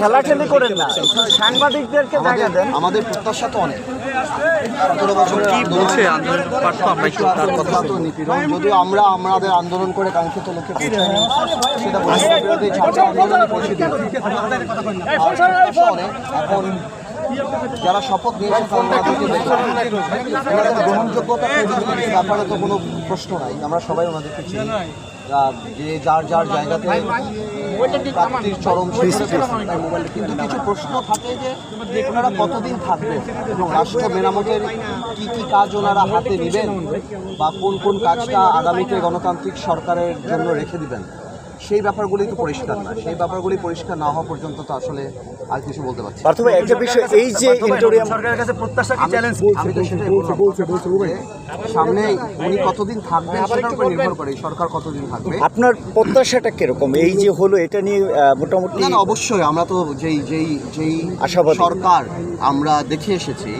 ঠেলাঠেলি করেন না। সাংবাদিকদেরকে জায়গা দেন। আমাদের প্রত্যাশা তো অনেক। কি বলছে আন্দোলন? পার্থ আমরা একটু তার কথা কথা তো নিপীড়ন। যদিও আমরা আমাদের আন্দোলন করে কাঙ্ক্ষিত লক্ষ্যে পৌঁছাইনি সেটা বৈষম্য ছাত্র আন্দোলনে পৌঁছে দিল অনেক। এখন যারা শপথ নিয়েছে ওনাদের গ্রহণযোগ্যতা ব্যাপারে তো কোনো প্রশ্ন নাই। আমরা সবাই ওনাদেরকে চিনি। যে যার যার জায়গাতে প্রাপ্তির চরম কিন্তু কিছু প্রশ্ন থাকে যে ওনারা কতদিন থাকবেন এবং রাষ্ট্র মেরামতের কি কি কাজ ওনারা হাতে নেবেন বা কোন কোন কাজটা আগামীতে গণতান্ত্রিক সরকারের জন্য রেখে দিবেন? সেই ব্যাপারগুলি তো পরিষ্কার না। সেই ব্যাপারগুলি পরিষ্কার না হওয়া পর্যন্ত তো আসলে আর কিছু বলতে পারছি না। একটা বিষয় এই যে ইন্টোরিয়াম সরকারের কাছে প্রত্যাশা কি চ্যালেঞ্জ আমি তো সেটাই সামনে উনি কতদিন থাকবেন সেটার উপর নির্ভর করে সরকার কতদিন থাকবে। আপনার প্রত্যাশাটা কীরকম? এই যে হলো এটা নিয়ে মোটামুটি না না অবশ্যই আমরা তো যেই যেই যেই আশাবাদী। সরকার আমরা দেখে এসেছি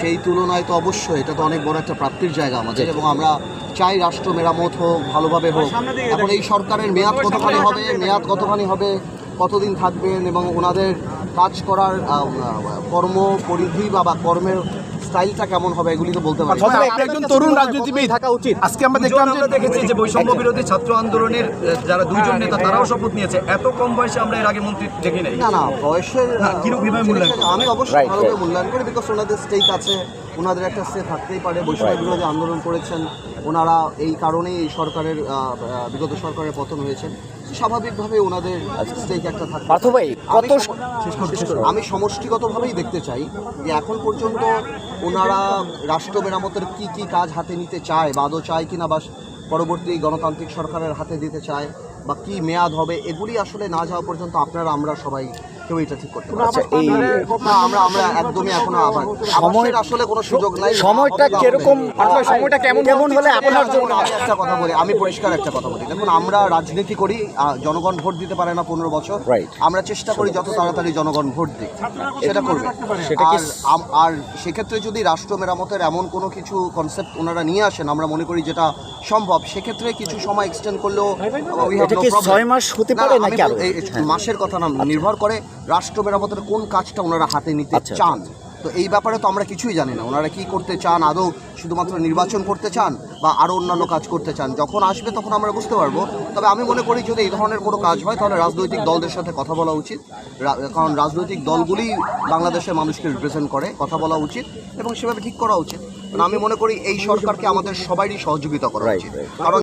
সেই তুলনায় তো অবশ্যই এটা তো অনেক বড় একটা প্রাপ্তির জায়গা আমাদের এবং আমরা চাই রাষ্ট্র মেরামত হোক ভালোভাবে হোক। এখন এই সরকারের মেয়াদ কতখানি হবে মেয়াদ কতখানি হবে কতদিন থাকবেন এবং ওনাদের কাজ করার কর্ম পরিধি বা বা কর্মের স্টাইলটা কেমন হবে এগুলি তো বলতে পারি। একজন তরুণ রাজনীতিবিদ। থাকা উচিত। আজকে আমরা দেখলাম যে আমরা দেখেছি যে বৈষম্য বিরোধী ছাত্র আন্দোলনের যারা দুইজন নেতা তারাও শপথ নিয়েছে। এত কম বয়সে আমরা এর আগে মন্ত্রী দেখি নাই। না না বয়সের কিরূপ বিভাগ মূল্যায়ন আমি অবশ্যই ভালোভাবে মূল্যায়ন করি বিকজ ওনাদের স্টেক আছে ওনাদের একটা স্টে থাকতেই পারে বৈষম্য বিরোধী আন্দোলন করেছেন ওনারা এই কারণেই এই সরকারের বিগত সরকারের পতন হয়েছে স্বাভাবিকভাবে ওনাদের স্টেক একটা থাকে পার্থ ভাই কত আমি সমষ্টিগতভাবেই দেখতে চাই যে এখন পর্যন্ত ওনারা রাষ্ট্র মেরামতের কি কি কাজ হাতে নিতে চায় বা আদৌ চায় কিনা বা পরবর্তী গণতান্ত্রিক সরকারের হাতে দিতে চায় বা কি মেয়াদ হবে, এগুলি আসলে না যাওয়া পর্যন্ত আপনারা, আমরা সবাই কেউ এটা ঠিক করতে আচ্ছা এই আমরা আমরা একদমই এখনও আবার সময় আসলে কোনো সুযোগ নাই। সময়টা কীরকম সময়টা কেমন কেমন হলে? আপনার জন্য একটা কথা বলি। আমি পরিষ্কার একটা কথা বলি। দেখুন আমরা রাজনীতি করি জনগণ ভোট দিতে পারে না পনেরো বছর। আমরা চেষ্টা করি যত তাড়াতাড়ি জনগণ ভোট দিক। সেটা করবে আর আর সেক্ষেত্রে যদি রাষ্ট্র মেরামতের এমন কোনো কিছু কনসেপ্ট ওনারা নিয়ে আসেন আমরা মনে করি যেটা সম্ভব সেক্ষেত্রে কিছু সময় এক্সটেন্ড করলেও. ছয় মাস হতে পারে এই মাসের কথা না নির্ভর করে রাষ্ট্র মেরামতের কোন কাজটা ওনারা হাতে নিতে আচ্ছা, চান? তো এই ব্যাপারে তো আমরা কিছুই জানি না। ওনারা কি করতে চান? আদৌ শুধুমাত্র নির্বাচন করতে চান বা আরও অন্যান্য কাজ করতে চান? যখন আসবে তখন আমরা বুঝতে পারব। তবে আমি মনে করি যদি এই ধরনের কোনো কাজ হয় তাহলে রাজনৈতিক দলদের সাথে কথা বলা উচিত। কারণ রাজনৈতিক দলগুলি বাংলাদেশের মানুষকে রিপ্রেজেন্ট করে কথা বলা উচিত এবং সেভাবে ঠিক করা উচিত। কারণ আমি মনে করি এই সরকারকে আমাদের সবারই সহযোগিতা করা উচিত। কারণ